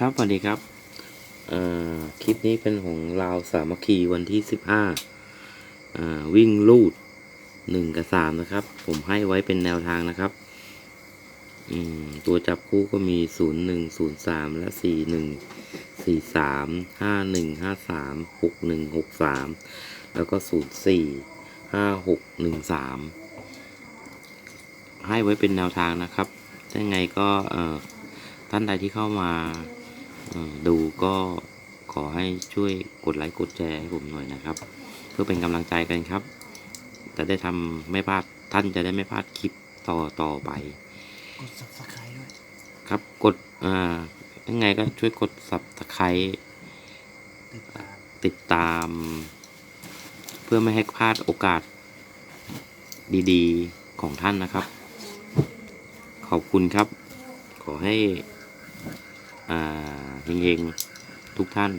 ครับสวัสดีครับคลิปนี้เป็นของลาวสามัคคีวันที่สิบห้าวิ่งลูดหนึ่งกับสามนะครับ ผมให้ไว้เป็นแนวทางนะครับตัวจับคู่ก็มีศูนย์หนึ่งศูนย์สามและสี่หนึ่งสี่สามห้าหนึ่งห้าสามหกหนึ่งหกสามแล้วก็ศูนย์สี่ห้าหกหนึ่งสามให้ไว้เป็นแนวทางนะครับถ้ายังไงก็ท่านใดที่เข้ามา ดูก็ขอให้ช่วยกดไลค์กดแชร์ให้ผมหน่อยนะครับ เพื่อเป็นกำลังใจกันครับ จะได้ทำไม่พลาดท่านจะได้ไม่พลาดคลิปต่อต่อไป กด subscribe ด้วย ครับกดอ่ายังไงก็ช่วยกด subscribe ติดตามติดตาม เพื่อไม่ให้พลาดโอกาสดีๆของท่านนะครับ ขอบคุณครับ ขอให้ อ่าเฮงๆทุกท่าน